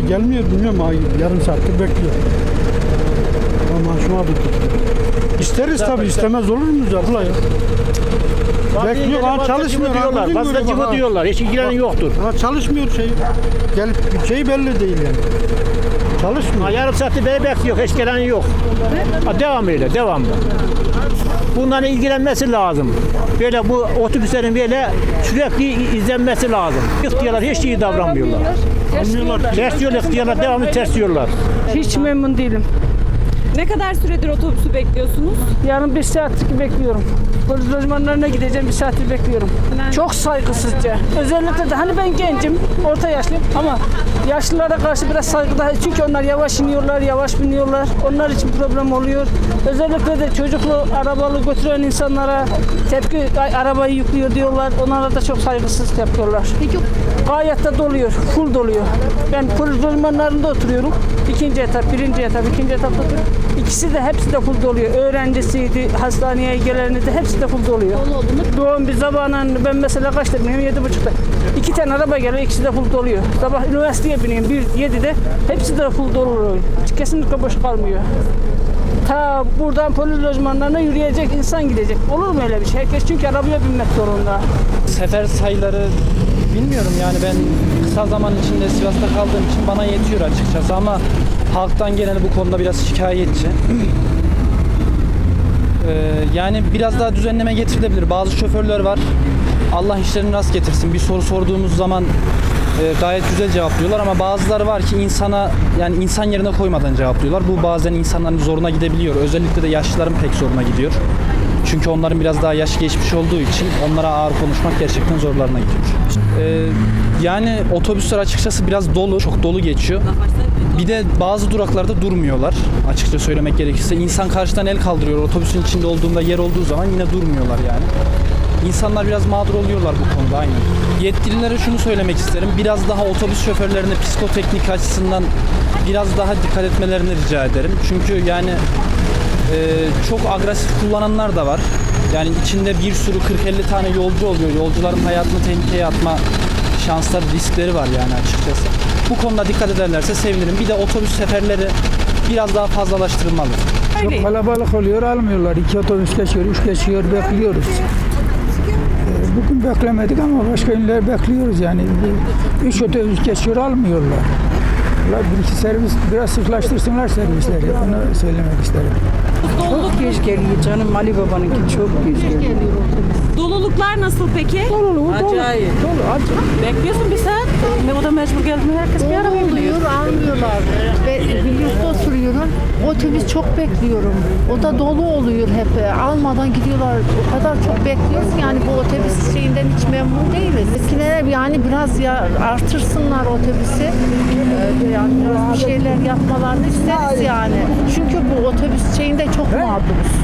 Gelmiyor bilmiyorum yarım saattir bekliyor. Ama bir İsteriz tabii istemez olur muyuz abla ya? Bekliyor ha çalışmıyor. diyorlar. ha. cıvı diyorlar. Hiç ilgilenen yoktur. Ha çalışmıyor şey. Gelip şey belli değil yani. Çalışmıyor. Ha, yarım saattir beni bekliyor. Hiç gelen yok. Ha, devam öyle. Devamlı. Bundan ilgilenmesi lazım. Böyle bu otobüslerin böyle sürekli izlenmesi lazım. İhtiyarlar hiç iyi davranmıyorlar. Anlıyorlar. Ters yol ihtiyarlar devamlı ters diyorlar. Hiç memnun değilim. Ne kadar süredir otobüsü bekliyorsunuz? Yarın bir saatlik bekliyorum. Polis lojmanlarına gideceğim bir saattir bekliyorum. Neden? Çok saygısızca. Özellikle de hani ben gencim, orta yaşlıyım ama yaşlılara karşı biraz saygıda. Çünkü onlar yavaş iniyorlar, yavaş biniyorlar. Onlar için problem oluyor. Özellikle de çocuklu arabalı götüren insanlara tepki "Ay, arabayı yüklüyor diyorlar. Onlara da çok saygısız yapıyorlar. Peki Gayet de doluyor, full doluyor. Ben polis lojmanlarında oturuyorum. İkinci etap, birinci etap, ikinci etapta oturuyorum. İkisi de hepsi de full doluyor. Öğrencisiydi, hastaneye geleni de hepsi de full doluyor. dolu olduğunu Doğum bir sabahın ben mesela kaçta biniyorum? Yedi buçukta. İki tane araba geliyor, ikisi de full doluyor. Sabah üniversiteye biniyorum, bir yedide. Hepsi de full doluyor. Kesinlikle boş kalmıyor. Ta buradan polis lojmanlarına yürüyecek insan gidecek. Olur mu öyle bir şey? Herkes çünkü arabaya binmek zorunda. sefer sayıları bilmiyorum yani ben kısa zaman içinde Sivas'ta kaldığım için bana yetiyor açıkçası ama halktan genel bu konuda biraz şikayetçi. Ee, yani biraz daha düzenleme getirilebilir. Bazı şoförler var. Allah işlerini rast getirsin. Bir soru sorduğumuz zaman e, gayet güzel cevaplıyorlar ama bazıları var ki insana yani insan yerine koymadan cevaplıyorlar. Bu bazen insanların zoruna gidebiliyor. Özellikle de yaşlıların pek zoruna gidiyor. Çünkü onların biraz daha yaş geçmiş olduğu için onlara ağır konuşmak gerçekten zorlarına gidiyor. Ee, yani otobüsler açıkçası biraz dolu, çok dolu geçiyor. Bir de bazı duraklarda durmuyorlar. Açıkça söylemek gerekirse insan karşıdan el kaldırıyor. Otobüsün içinde olduğunda yer olduğu zaman yine durmuyorlar yani. İnsanlar biraz mağdur oluyorlar bu konuda aynen. Yetkililere şunu söylemek isterim. Biraz daha otobüs şoförlerine psikoteknik açısından biraz daha dikkat etmelerini rica ederim. Çünkü yani çok agresif kullananlar da var. Yani içinde bir sürü 40-50 tane yolcu oluyor. Yolcuların hayatını tehlikeye atma şansları, riskleri var yani açıkçası. Bu konuda dikkat ederlerse sevinirim. Bir de otobüs seferleri biraz daha fazlalaştırılmalı. Çok kalabalık oluyor almıyorlar. İki otobüs geçiyor, üç geçiyor bekliyoruz. Ee, Bugün beklemedik ama başka günler bekliyoruz yani. Üç otobüs geçiyor almıyorlar. Valla bir iki servis biraz sıklaştırsınlar servisleri. Onu söylemek isterim. Çok geç geliyor canım Ali Baba'nınki çok geç geliyor. Doluluklar nasıl peki? Dolu, acayip. Dolu, acayip. Bekliyorsun bir saat. Ne o da mecbur gelmiyor. Herkes bir araba. Oluyor, almıyorlar. Ve Bilyurt'ta oturuyorum. Otobüs çok bekliyorum. O da dolu oluyor hep. Almadan gidiyorlar. O kadar çok bekliyoruz ki yani bu otobüs şeyinden hiç memnun değiliz. Eskilere yani biraz ya artırsınlar otobüsü. Ee, yani biraz bir şeyler yapmalarını isteriz yani. Çünkü bu otobüs şeyinde çok mağduruz.